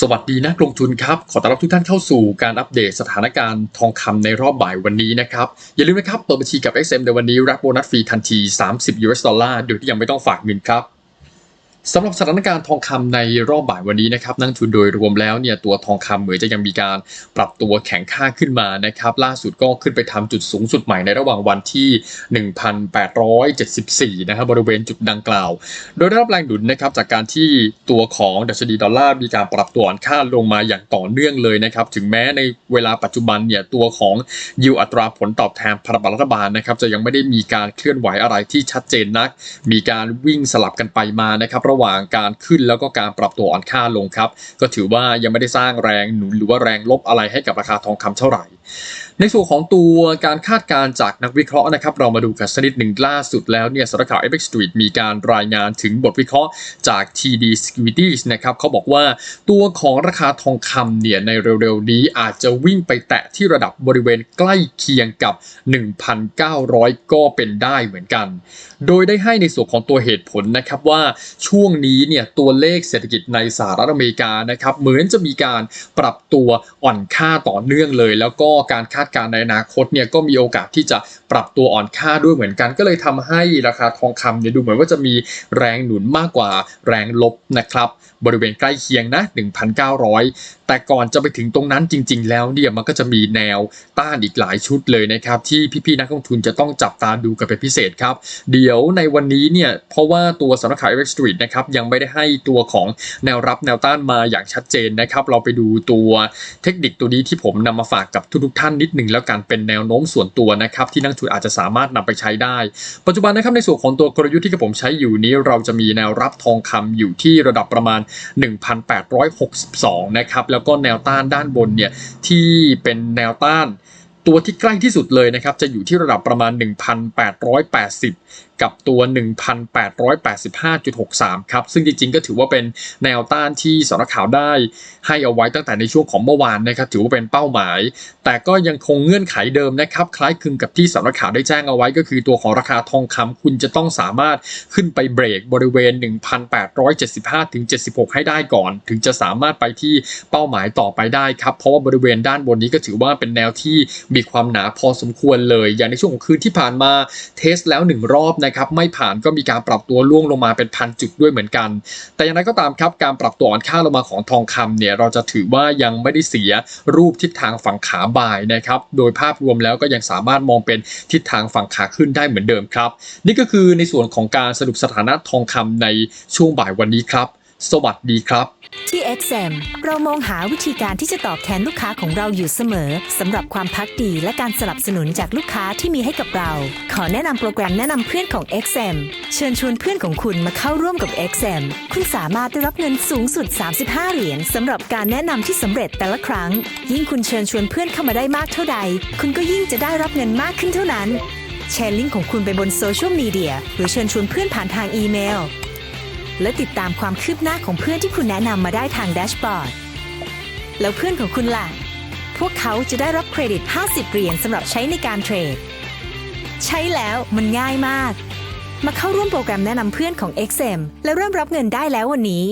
สวัสดีนักลงทุนครับ ขอต้อนรับทุกท่านเข้าสู่การอัปเดตสถานการณ์ทองคำในรอบบ่ายวันนี้นะครับ อย่าลืมนะครับ เปิดบัญชีกับ XM ในวันนี้รับโบนัสฟรีทันที 30 US ดอลลาร์โดยที่ยังไม่ต้องฝากเงินครับ สำหรับสถานการณ์ทองคำในรอบบ่ายวันนี้นะครับนักลงทุนโดยรวมแล้วเนี่ยตัวทองคำเหมือนจะยังมีการปรับตัวแข็งค่าขึ้นมานะครับล่าสุดก็ขึ้นไปทำจุดสูงสุดใหม่ในระหว่างวันที่ 1,874 นะครับบริเวณจุดดังกล่าว โดยได้รับแรงหนุนนะครับจากการที่ตัวของดัชนีดอลลาร์มีการปรับตัวอ่อนค่าลงมาอย่างต่อเนื่องเลยนะครับถึงแม้ในเวลาปัจจุบันเนี่ยตัวของยิวอัตราผลตอบแทนพันธบัตรรัฐบาลนะครับจะยังไม่ได้มีการเคลื่อนไหวอะไรที่ชัดเจนนัก มีการวิ่งสลับกันไปมานะครับระหว่างการขึ้นแล้วก็การปรับตัวอ่อนค่าลงครับ ก็ถือว่ายังไม่ได้สร้างแรงหนุนหรือว่าแรงลบอะไรให้กับราคาทองคำเท่าไหร่ในส่วนของตัวการคาดการณ์จากนักวิเคราะห์นะครับ เรามาดูกันสักนิดหนึ่งล่าสุดแล้วเนี่ยสำนักข่าว FX Street มีการรายงานถึงบทวิเคราะห์จาก TD Securities นะครับเขาบอกว่าตัวของราคาทองคำเนี่ยในเร็วๆนี้อาจจะวิ่งไปแตะที่ระดับบริเวณใกล้เคียงกับ 1,900 ก็เป็นได้เหมือนกัน โดยได้ให้ในส่วนของตัวเหตุผลนะครับว่าช่วงนี้เนี่ยตัวเลขเศรษฐกิจในสหรัฐอเมริกานะครับเหมือนจะมีการปรับตัวอ่อนค่าต่อเนื่องเลย แล้วก็การคาดการณ์ในอนาคตเนี่ยก็มีโอกาสที่จะปรับตัวอ่อนค่าด้วยเหมือนกัน ก็เลยทำให้ราคาทองคำเนี่ยดูเหมือนว่าจะมีแรงหนุนมากกว่าแรงลบนะครับบริเวณใกล้เคียงนะ1,900 แต่ก่อนจะไปถึงตรงนั้นจริง ๆ แล้วเนี่ยมันก็จะมีแนวต้านอีกหลายชุดเลยนะครับที่พี่ๆนักลงทุนจะต้องจับตาดูกันเป็นพิเศษครับ เดี๋ยวในวันนี้เนี่ยเพราะว่าตัวสำนักข่าว FX Street นะครับยังไม่ได้ให้ตัวของแนวรับแนวต้านมาอย่างชัดเจนนะครับเราไปดูตัวเทคนิคตัวนี้ที่ผมนำมาฝากกับทุกๆท่านนิดหนึ่งแล้วกันเป็นแนวโน้มส่วนตัวนะครับที่นักทุนอาจจะสามารถนำไปใช้ได้ ปัจจุบันนะครับในส่วนของตัวกลยุทธ์ที่กระผมใช้อยู่นี้เราจะมีแนวรับทองคำอยู่ที่ระดับประมาณ 1,862 นะครับแล้วก็แนวต้านด้านบนเนี่ยที่เป็นแนวต้าน ตัวที่ใกล้ที่สุดเลยนะครับจะอยู่ที่ระดับประมาณ 1,880 กับตัว 1,885.63 ครับซึ่งจริงๆก็ถือว่าเป็นแนวต้านที่สำนักข่าวได้ให้เอาไว้ตั้งแต่ในช่วงของเมื่อวานนะครับถือว่าเป็นเป้าหมาย แต่ก็ยังคงเงื่อนไขเดิมนะครับคล้ายคลึงกับที่สำนักข่าวได้แจ้งเอาไว้ ก็คือตัวของราคาทองคำคุณจะต้องสามารถขึ้นไปเบรกบริเวณ 1,875ถึง76 ให้ได้ก่อน ถึงจะสามารถไปที่เป้าหมายต่อไปได้ครับเพราะว่าบริเวณด้านบนนี้ก็ถือว่าเป็นแนวที่มีความหนาพอสมควรเลย อย่างในช่วงของคืนที่ผ่านมาเทสแล้วหนึ่งรอบนะครับไม่ผ่านก็มีการปรับตัวล่วงลงมาเป็นพันจุดด้วยเหมือนกัน แต่อย่างไรก็ตามครับการปรับตัวอ่อนค่าลงมาของทองคำเนี่ยเราจะถือว่ายังไม่ได้เสียรูปทิศทางฝั่งขาบ่ายนะครับโดยภาพรวมแล้วก็ยังสามารถมองเป็นทิศทางฝั่งขาขึ้นได้เหมือนเดิมครับ นี่ก็คือในส่วนของการสรุปสถานะทองคำในช่วงบ่ายวันนี้ครับ สวัสดีครับ ที่ XM เรามองหาวิธีการที่จะตอบแทนลูกค้าของเราอยู่เสมอสำหรับความพักดีและการสนับสนุนจากลูกค้าที่มีให้กับเรา ขอแนะนำโปรแกรมแนะนำเพื่อนของ XM เชิญชวนเพื่อนของคุณมาเข้าร่วมกับ XM คุณสามารถได้รับเงินสูงสุด 35 เหรียญสำหรับการแนะนำที่สำเร็จแต่ละครั้ง ยิ่งคุณเชิญชวนเพื่อนเข้ามาได้มากเท่าใด คุณก็ยิ่งจะได้รับเงินมากขึ้นเท่านั้นแชร์ลิงก์ของคุณไปบนโซเชียลมีเดียหรือเชิญชวนเพื่อนผ่านทางอีเมล และติดตามความคืบหน้าของเพื่อนที่คุณแนะนำมาได้ทางแดชบอร์ด แล้วเพื่อนของคุณล่ะ พวกเขาจะได้รับเครดิต 50 เหรียญสำหรับใช้ในการเทรด ใช้แล้วมันง่ายมาก มาเข้าร่วมโปรแกรมแนะนำเพื่อนของ XM และเริ่มรับเงินได้แล้ววันนี้